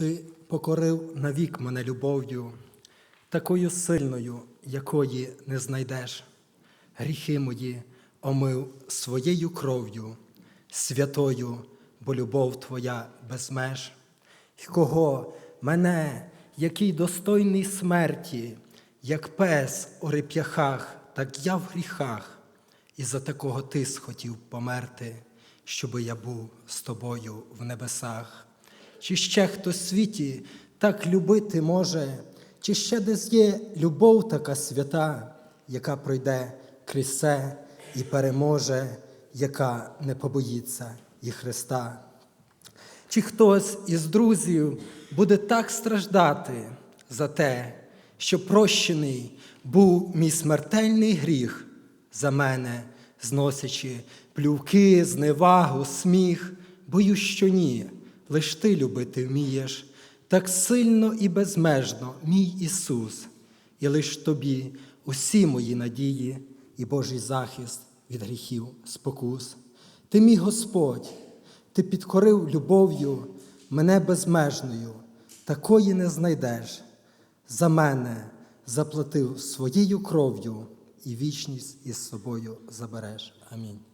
Ти покорив навік мене любов'ю, такою сильною, якої не знайдеш. Гріхи мої омив своєю кров'ю, святою, бо любов Твоя без меж. І кого мене, який достойний смерті, як пес у реп'яхах, так я в гріхах, і за такого ти схотів померти, щоби я був з тобою в небесах. Чи ще хто в світі так любити може, чи ще десь є любов така свята, яка пройде крізь і переможе, яка не побоїться і Христа? Чи хтось із друзів буде так страждати за те, що прощений був мій смертельний гріх за мене, зносячи плювки, зневагу, сміх, боюсь, що ні, лиш ти любити вмієш, так сильно і безмежно, мій Ісус, і лиш тобі усі мої надії і Божий захист від гріхів спокус. Ти мій Господь, ти підкорив любов'ю мене безмежною, такої не знайдеш. За мене заплатив своєю кров'ю і вічність із собою забереш. Амінь.